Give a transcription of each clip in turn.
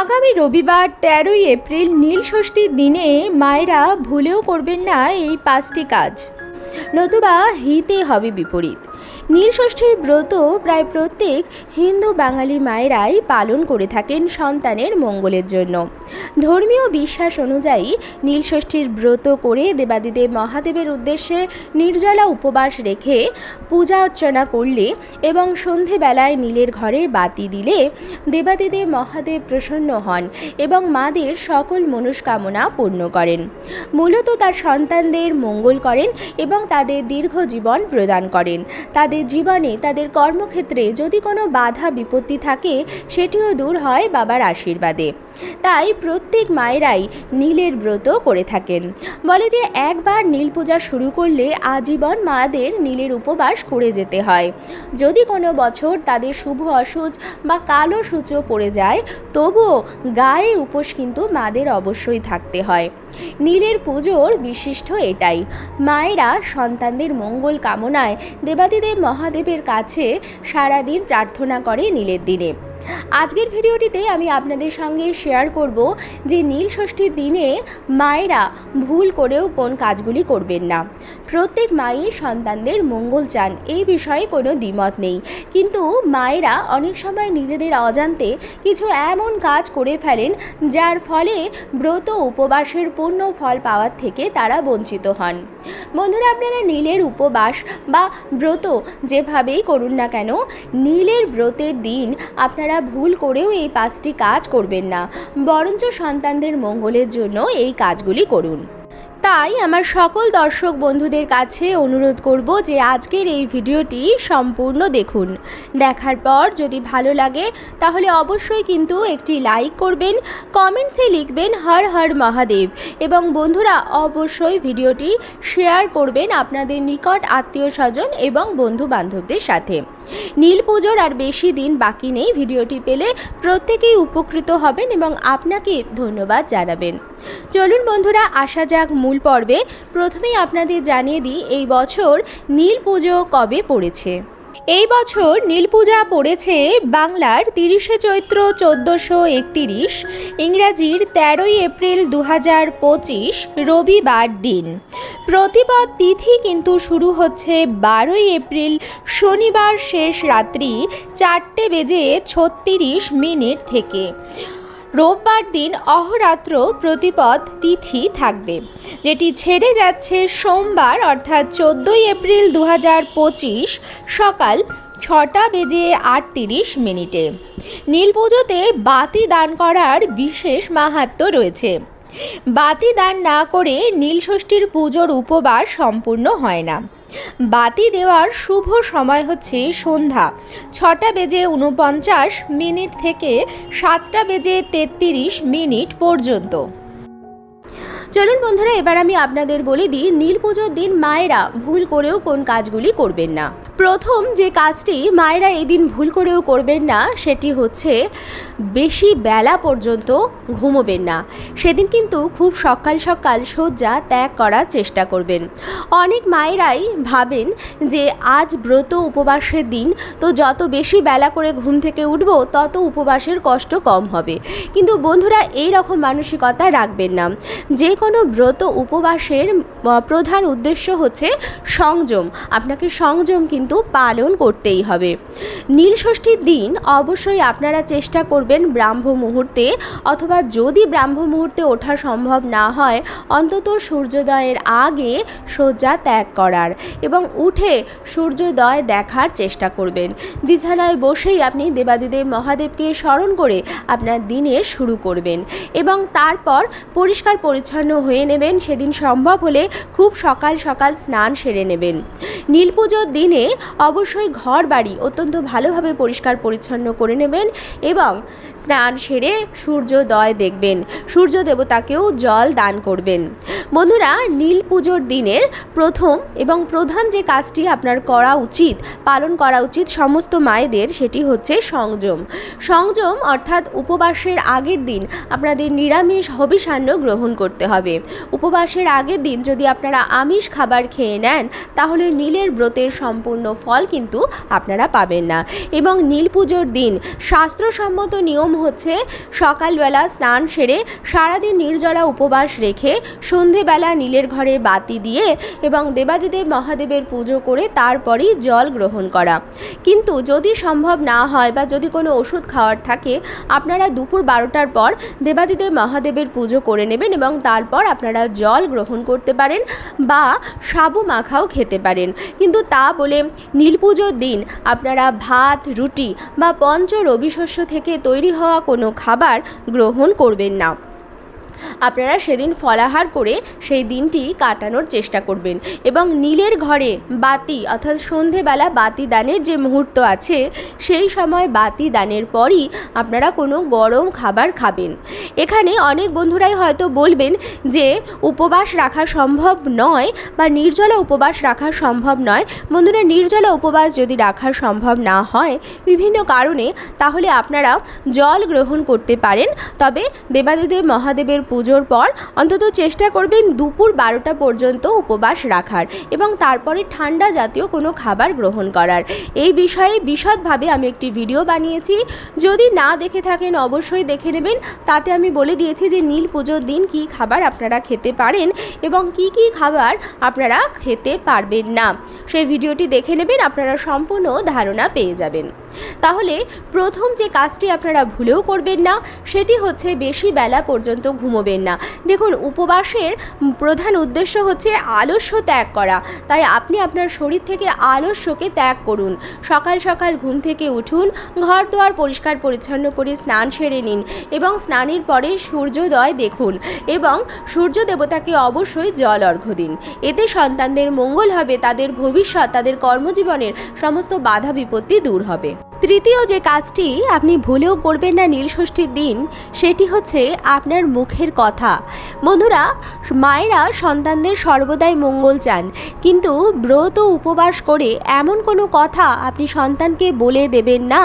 আগামী রবিবার তেরোই এপ্রিল নীল ষষ্ঠীর দিনে মায়েরা ভুলেও করবেন না এই পাঁচটি কাজ। নতুবা হিতে হবে বিপরীত। নীল ষষ্ঠীর ব্রত প্রায় প্রত্যেক হিন্দু বাঙালি মায়েরাই পালন করে থাকেন সন্তানের মঙ্গলের জন্য। ধর্মীয় বিশ্বাস অনুযায়ী নীলষষ্ঠীর ব্রত করে দেবাদিদেব মহাদেবের উদ্দেশ্যে নির্জলা উপবাস রেখে পূজা অর্চনা করলে এবং সন্ধেবেলায় নীলের ঘরে বাতি দিলে দেবাদিদেব মহাদেব প্রসন্ন হন এবং মাদের সকল মনস্কামনা পূর্ণ করেন। মূলত তার সন্তানদের মঙ্গল করেন এবং তাদের দীর্ঘ জীবন প্রদান করেন। তাদের জীবনে তাদের কর্মক্ষেত্রে যদি কোনো বাধা বিপত্তি থাকে, সেটিও দূর হয় বাবার আশীর্বাদে। তাই প্রত্যেক মায়েরাই নীলের ব্রত করে থাকেন। বলে যে, একবার নীল পূজা শুরু করলে আজীবন মাদের নীলের উপবাস করে যেতে হয়। যদি কোনো বছর তাদের শুভ অসুচ বা কালো সূচো পড়ে যায়, তবুও গায়ে উপোস কিন্তু মাদের অবশ্যই থাকতে হয়। নীলের পুজোর বিশিষ্ট এটাই। মায়েরা সন্তানদের মঙ্গল কামনায় দেবাদিদেব মহাদেবের কাছে সারাদিন প্রার্থনা করে নীলের দিনে। আজকের ভিডিওটিতে আমি আপনাদের সঙ্গে শেয়ার করব যে নীল ষষ্ঠীর দিনে মায়েরা ভুল করেও কোন কাজগুলি করবেন না। প্রত্যেক মাই সন্তানদের মঙ্গল চান, এই বিষয়ে কোনো দ্বিমত নেই। কিন্তু মায়েরা অনেক সময় নিজেদের অজান্তে কিছু এমন কাজ করে ফেলেন, যার ফলে ব্রত উপবাসের পূর্ণ ফল পাওয়ার থেকে তারা বঞ্চিত হন। বন্ধুরা, আপনারা নীলের উপবাস বা ব্রত যেভাবেই করুন না কেন, নীলের ব্রতের দিন আপনারা ভুল করেও এই পাঁচটি কাজ করবেন না। বরঞ্চ সন্তানদের মঙ্গলের জন্য এই কাজগুলি করুন। তাই আমার সকল দর্শক বন্ধুদের কাছে অনুরোধ করব যে আজকের এই ভিডিওটি সম্পূর্ণ দেখুন। দেখার পর যদি ভালো লাগে, তাহলে অবশ্যই কিন্তু একটি লাইক করবেন কমেন্টসে লিখবেন হর হর মহাদেব এবং বন্ধুরা অবশ্যই ভিডিওটি শেয়ার করবেন আপনাদের নিকট আত্মীয় স্বজন এবং বন্ধু বান্ধবদের সাথে। নীল পুজোর আর বেশি দিন বাকি নেই। ভিডিওটি পেলে প্রত্যেকেই উপকৃত হবেন এবং আপনাকে ধন্যবাদ জানাবেন। চলুন বন্ধুরা, আসা যাক মূল পর্বে। প্রথমেই আপনাদের জানিয়ে দিই, এই বছর নীল পুজো কবে পড়েছে? এই বছর নীল পূজা পড়েছে বাংলার তিরিশে চৈত্র চোদ্দোশো একতিরিশ, ইংরাজির তেরোই এপ্রিল দু হাজার পঁচিশ, রবিবার দিন। প্রতিপদ তিথি কিন্তু শুরু হচ্ছে বারোই এপ্রিল, শনিবার শেষ রাত্রি চারটে বেজে ছত্রিশ মিনিট থেকে। রোববার দিন অহরাত্র প্রতিপদ তিথি থাকবে, যেটি ছেড়ে যাচ্ছে সোমবার অর্থাৎ চোদ্দোই এপ্রিল দু হাজার পঁচিশ সকাল ছটা বেজে আটত্রিশ মিনিটে। নীল পুজোতে বাতি দান করার বিশেষ মাহাত্ম রয়েছে। বাতি দান না করে নীল ষষ্ঠীর পুজোর উপবাস সম্পূর্ণ হয় না। বাতি দেওয়ার শুভ সময় হচ্ছে সন্ধ্যা। ছটা বেজে উনপঞ্চাশ মিনিট থেকে সাতটা বেজে তেত্রিশ মিনিট পর্যন্ত। চলুন বন্ধুরা, এবার আমি আপনাদের বলে দিই, নীল পুজোর দিন মায়েরা ভুল করেও কোন কাজগুলি করবেন না। প্রথম যে কাজটি মায়েরা এদিন ভুল করেও করবেন না, সেটি হচ্ছে বেশি বেলা পর্যন্ত ঘুমোবেন না। সেদিন কিন্তু খুব সকাল সকাল শয্যা ত্যাগ করার চেষ্টা করবেন। অনেক মায়েরাই ভাবেন যে, আজ ব্রত উপবাসের দিন, তো যত বেশি বেলা করে ঘুম থেকে উঠব, তত উপবাসের কষ্ট কম হবে। কিন্তু বন্ধুরা এই রকম মানসিকতা রাখবেন না। যে কোনো ব্রত উপবাসের প্রধান উদ্দেশ্য হচ্ছে সংযম। আপনাকে সংযম কিন্তু পালন করতেই হবে। নীল ষষ্ঠীর দিন অবশ্যই আপনারা চেষ্টা করবেন ব্রাহ্ম মুহূর্তে অথবা যদি ব্রাহ্ম মুহূর্তে ওঠা সম্ভব না হয়, অন্তত সূর্যোদয়ের আগে শয্যা ত্যাগ করার এবং উঠে সূর্যোদয় দেখার চেষ্টা করবেন। বিছানায় বসেই আপনি দেবাদিদেব মহাদেবকে স্মরণ করে আপনার দিনের শুরু করবেন এবং তারপর পরিষ্কার পরিচ্ছন্ন হয়ে নেবেন, সেদিন সম্ভব হলে খুব সকাল সকাল স্নান সেরে নেবেন। নীল পুজোর দিনে অবশ্যই ঘর বাড়ি অত্যন্ত ভালোভাবে পরিষ্কার পরিচ্ছন্ন করে নেবেন এবং স্নান সেরে সূর্যোদয় দেখবেন। সূর্য দেবতাকেও জল দান করবেন। বন্ধুরা, নীল পুজোর দিনের প্রথম এবং প্রধান যে কাজটি আপনার করা উচিত, পালন করা উচিত সমস্ত মায়েদের, সেটি হচ্ছে সংযম। সংযম অর্থাৎ উপবাসের আগের দিন আপনাদের নিরামিষ হবিষান্ন গ্রহণ করতে হবে। উপবাসের আগের দিন যদি আপনারা আমিষ খাবার খেয়ে নেন, তাহলে নীলের ব্রতের সম্পূর্ণ ফল কিন্তু আপনারা পাবেন না। এবং নীল পুজোর দিন শাস্ত্রসম্মত নিয়ম হচ্ছে সকালবেলা স্নান সেরে সারাদিন নির্জলা উপবাস রেখে সন্ধেবেলা নীলের ঘরে বাতি দিয়ে এবং দেবাদিদেব মহাদেবের পুজো করে তারপরেই জল গ্রহণ করা। কিন্তু যদি সম্ভব না হয় বা যদি কোনো ওষুধ খাওয়ার থাকে, আপনারা দুপুর বারোটার পর দেবাদিদেব মহাদেবের পুজো করে নেবেন এবং তারপর আপনারা জল গ্রহণ করতে পারেন বা সাবু মাখাও খেতে পারেন। কিন্তু তা বলে নীল পুজোর দিন আপনারা ভাত, রুটি বা পঞ্চ রবিশস্য থেকে তৈরি হওয়া কোনো খাবার গ্রহণ করবেন না। আপনারা সেদিন ফলাহার করে সেই দিনটি কাটানোর চেষ্টা করবেন। এবং নীলের ঘরে বাতি অর্থাৎ সন্ধেবেলা বাতি দানের যে মুহূর্ত আছে, সেই সময় বাতি দানের পরই আপনারা কোনো গরম খাবার খাবেন। এখানে অনেক বন্ধুরাই হয়তো বলবেন যে, উপবাস রাখা সম্ভব নয় বা নির্জলা উপবাস রাখা সম্ভব নয়। বন্ধুরা, নির্জলা উপবাস যদি রাখা সম্ভব না হয় বিভিন্ন কারণে, তাহলে আপনারা জল গ্রহণ করতে পারেন। তবে দেবাদিদেব মহাদেবের পুজোর পর অন্তত চেষ্টা করবেন দুপুর বারোটা পর্যন্ত উপবাস রাখার এবং তারপরে ঠান্ডা জাতীয় কোনো খাবার গ্রহণ করার। এই বিষয়ে বিশদভাবে আমি একটি ভিডিও বানিয়েছি। যদি না দেখে থাকেন, অবশ্যই দেখে নেবেন। তাতে আমি বলে দিয়েছি যে নীল পুজোর দিন কী খাবার আপনারা খেতে পারেন এবং কি কি খাবার আপনারা খেতে পারবেন না। সেই ভিডিওটি দেখে নেবেন, আপনারা সম্পূর্ণ ধারণা পেয়ে যাবেন। তাহলে প্রথম যে কাজটি আপনারা ভুলেও করবেন না, সেটি হচ্ছে বেশি বেলা পর্যন্ত ঘুমোবেন না। দেখুন, উপবাসের প্রধান উদ্দেশ্য হচ্ছে আলস্য ত্যাগ করা। তাই আপনি আপনার শরীর থেকে আলস্যকে ত্যাগ করুন। সকাল সকাল ঘুম থেকে উঠুন ঘর দুয়ার পরিষ্কার পরিচ্ছন্ন করে স্নান সেরে নিন এবং স্নানের পরে সূর্যোদয় দেখুন এবং সূর্য দেবতাকে অবশ্যই জল অর্ঘ্য দিন। এতে সন্তানদের মঙ্গল হবে, তাদের ভবিষ্যৎ, তাদের কর্মজীবনের সমস্ত বাধা বিপত্তি দূর হবে। তৃতীয় যে কাজটি আপনি ভুলেও করবেন না নীল ষষ্ঠীর দিন, সেটি হচ্ছে আপনার মুখের কথা। বন্ধুরা, মায়েরা সন্তানদের সর্বদাই মঙ্গল চান, কিন্তু ব্রত উপবাস করে এমন কোনো কথা আপনি সন্তানকে বলে দেবেন না,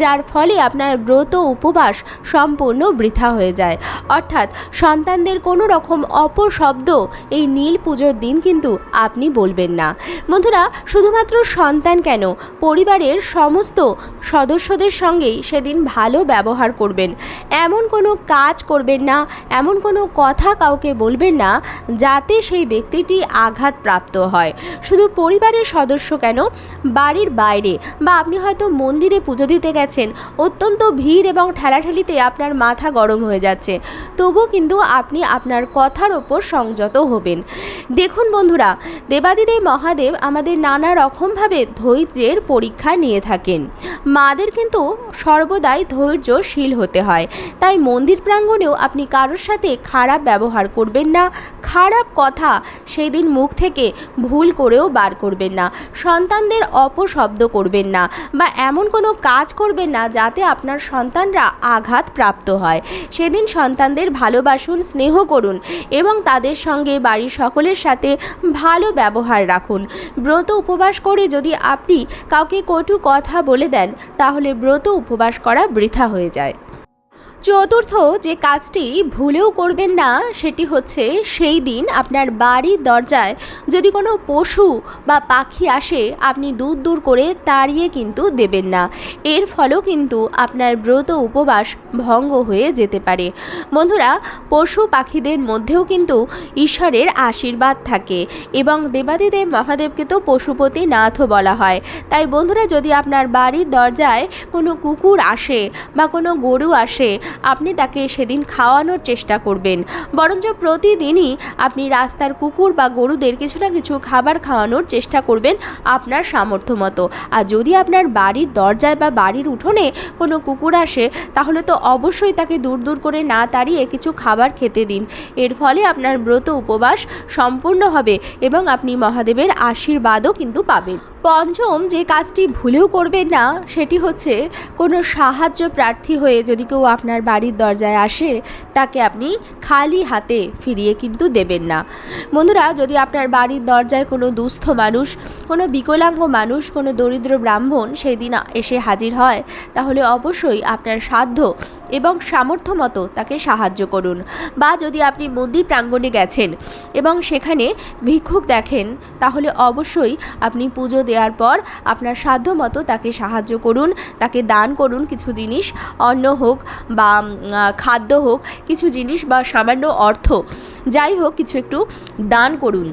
যার ফলে আপনার ব্রত উপবাস সম্পূর্ণ বৃথা হয়ে যায়। অর্থাৎ সন্তানদের কোনো রকম অপশব্দ এই নীল পুজোর দিন কিন্তু আপনি বলবেন না। বন্ধুরা, শুধুমাত্র সন্তান কেন? পরিবারের সমস্ত সদস্যদের সঙ্গেই সেদিন ভালো ব্যবহার করবেন। এমন কোনো কাজ করবেন না, এমন কোনো কথা কাউকে বলবেন না, যাতে সেই ব্যক্তিটি আঘাতপ্রাপ্ত হয়। শুধু পরিবারের সদস্য কেন? বাড়ির বাইরে। বা আপনি হয়তো মন্দিরে পুজো দিতে গেছেন, অত্যন্ত ভিড় এবং ঠেলাঠেলিতে আপনার মাথা গরম হয়ে যাচ্ছে। তবু কিন্তু আপনি আপনার কথার ওপর সংযত হবেন। দেখুন বন্ধুরা, দেবাদিদেব মহাদেব আমাদের নানা রকমভাবে ধৈর্যের পরীক্ষা নিয়ে থাকেন। মাদের কিন্তু সর্বদাই ধৈর্যশীল হতে হয়। তাই মন্দির প্রাঙ্গণেও আপনি কারোর সাথে খারাপ ব্যবহার করবেন না। খারাপ কথা সেদিন মুখ থেকে ভুল করেও বার করবেন না। সন্তানদের অপশব্দ করবেন না বা এমন কোনো কাজ করবেন না যাতে আপনার সন্তানরা আঘাত প্রাপ্ত হয়। সেদিন সন্তানদের ভালোবাসুন, স্নেহ করুন এবং তাদের সঙ্গে বাড়ির সকলের সাথে ভালো ব্যবহার রাখুন। ব্রত উপবাস করে যদি আপনি কাউকে কটু কথা বলে দেন তাহলে ব্রত উপবাস করা বৃথা হয়ে যায়। চতুর্থ যে কাজটি ভুলেও করবেন না, সেটি হচ্ছে সেই দিন আপনার বাড়ির দরজায় যদি কোনো পশু বা পাখি আসে, আপনি দূর দূর করে তাড়িয়ে কিন্তু দেবেন না। এর ফলেও কিন্তু আপনার ব্রত উপবাস ভঙ্গ হয়ে যেতে পারে। বন্ধুরা, পশু পাখিদের মধ্যেও কিন্তু ঈশ্বরের আশীর্বাদ থাকে এবং দেবাদিদেব মহাদেবকে তো পশুপতি নাথও বলা হয়। তাই বন্ধুরা, যদি আপনার বাড়ির দরজায় কোনো কুকুর আসে বা কোনো গরু আসে আপনি তাকে সেদিন খাওয়ানোর চেষ্টা করবেন। বরঞ্চ প্রতিদিনই আপনি রাস্তার কুকুর বা গরুদের কিছু না কিছু খাবার খাওয়ানোর চেষ্টা করবেন আপনার সামর্থ্য মতো। আর যদি আপনার বাড়ির দরজায় বা বাড়ির উঠোনে কোনো কুকুর আসে, তাহলে তো অবশ্যই তাকে দূর দূর করে না তাড়িয়ে কিছু খাবার খেতে দিন। এর ফলে আপনার ব্রত উপবাস সম্পূর্ণ হবে এবং আপনি মহাদেবের আশীর্বাদও কিন্তু পাবেন। পঞ্চম যে কাজটি ভুলেও করবেন না, সেটি হচ্ছে কোনো সাহায্য প্রার্থী হয়ে যদি কেউ আপনার বাড়ির দরজায় আসে, তাকে আপনি খালি হাতে ফিরিয়ে কিন্তু দেবেন না। বন্ধুরা, যদি আপনার বাড়ির দরজায় কোনো দুস্থ মানুষ, কোনো বিকলাঙ্গ মানুষ, কোনো দরিদ্র ব্রাহ্মণ সেই দিন এসে হাজির হয়, তাহলে অবশ্যই আপনার সাধ্য এবং সামর্থ্য মতো তাকে সাহায্য করুন। বা যদি আপনি মন্দির প্রাঙ্গণে গেছেন এবং সেখানে ভিক্ষুক দেখেন, তাহলে অবশ্যই আপনি পুজো দেওয়ার পর আপনার সাধ্য মতো তাকে সাহায্য করুন, তাকে দান করুন কিছু জিনিস, অন্ন হোক বা খাদ্য হোক, কিছু জিনিস বা সামান্য অর্থ, যাই হোক কিছু একটু দান করুন।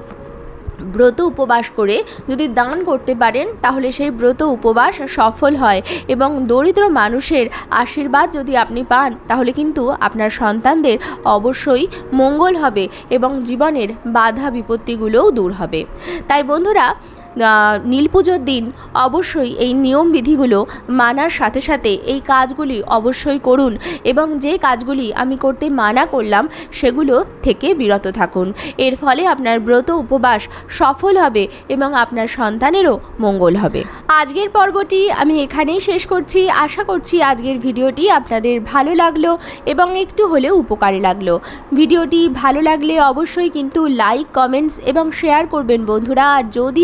ব্রত উপবাস করে যদি দান করতে পারেন, তাহলে সেই ব্রত উপবাস সফল হয় এবং দরিদ্র মানুষের আশীর্বাদ যদি আপনি পান, তাহলে কিন্তু আপনার সন্তানদের অবশ্যই মঙ্গল হবে এবং জীবনের বাধা বিপত্তিগুলোও দূর হবে। তাই বন্ধুরা নীল পুজোর দিন অবশ্যই এই নিয়ম বিধিগুলো মানার সাথে সাথে এই কাজগুলি অবশ্যই করুন এবং যে কাজগুলি আমি করতে মানা করলাম সেগুলো থেকে বিরত থাকুন। এর ফলে আপনার ব্রত উপবাস সফল হবে এবং আপনার সন্তানেরও মঙ্গল হবে। আজকের পর্বটি আমি এখানেই শেষ করছি। আশা করছি আজকের ভিডিওটি আপনাদের ভালো লাগল এবং একটু হলেও উপকারে লাগল। ভিডিওটি ভালো লাগলে অবশ্যই কিন্তু লাইক, কমেন্টস এবং শেয়ার করবেন বন্ধুরা। আর যদি